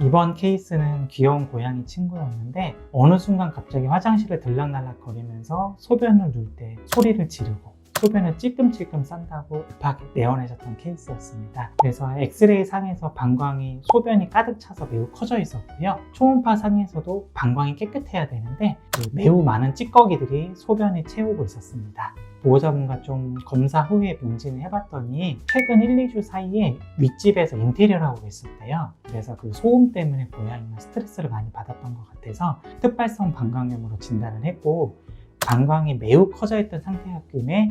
이번 케이스는 귀여운 고양이 친구였는데 어느 순간 갑자기 화장실을 들락날락 거리면서 소변을 누울 때 소리를 지르고 소변을 찔끔찔끔 싼다고 급하게 내원해졌던 케이스였습니다. 그래서 엑스레이 상에서 방광이 소변이 가득 차서 매우 커져 있었고요. 초음파 상에서도 방광이 깨끗해야 되는데 그 매우 많은 찌꺼기들이 소변을 채우고 있었습니다. 보호자분과 좀 검사 후에 문진을 해봤더니 최근 1, 2주 사이에 윗집에서 인테리어를 하고 있었대요. 그래서 그 소음 때문에 고양이가 스트레스를 많이 받았던 것 같아서 특발성 방광염으로 진단을 했고 방광이 매우 커져 있던 상태였기에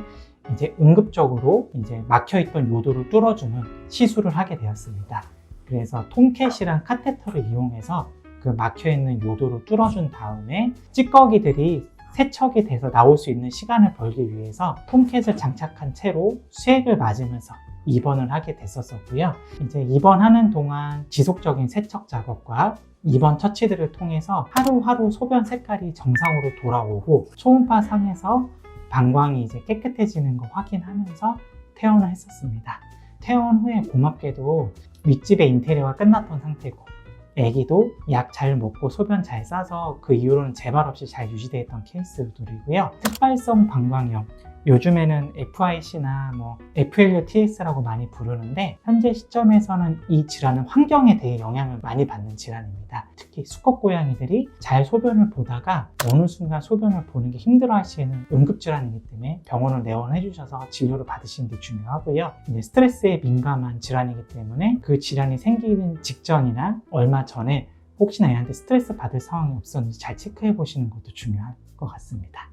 이제 응급적으로 이제 막혀 있던 요도를 뚫어주는 시술을 하게 되었습니다. 그래서 톰캣이랑 카테터를 이용해서 그 막혀 있는 요도를 뚫어준 다음에 찌꺼기들이 세척이 돼서 나올 수 있는 시간을 벌기 위해서 톰캣을 장착한 채로 수액을 맞으면서 입원을 하게 됐었었고요. 이제 입원하는 동안 지속적인 세척 작업과 입원 처치들을 통해서 하루하루 소변 색깔이 정상으로 돌아오고 초음파 상에서 방광이 이제 깨끗해지는 거 확인하면서 퇴원을 했었습니다. 퇴원 후에 고맙게도 윗집의 인테리어가 끝났던 상태고 아기도 약 잘 먹고 소변 잘 싸서 그 이후로는 재발 없이 잘 유지되어 있던 케이스들이고요. 특발성 방광염 요즘에는 FIC나 뭐 FLUTS라고 많이 부르는데 현재 시점에서는 이 질환은 환경에 대해 영향을 많이 받는 질환입니다. 특히 수컷 고양이들이 잘 소변을 보다가 어느 순간 소변을 보는 게 힘들어 하시는 응급 질환이기 때문에 병원을 내원해 주셔서 진료를 받으시는 게 중요하고요. 이제 스트레스에 민감한 질환이기 때문에 그 질환이 생기는 직전이나 얼마 전에 혹시나 애한테 스트레스 받을 상황이 없었는지 잘 체크해 보시는 것도 중요할 것 같습니다.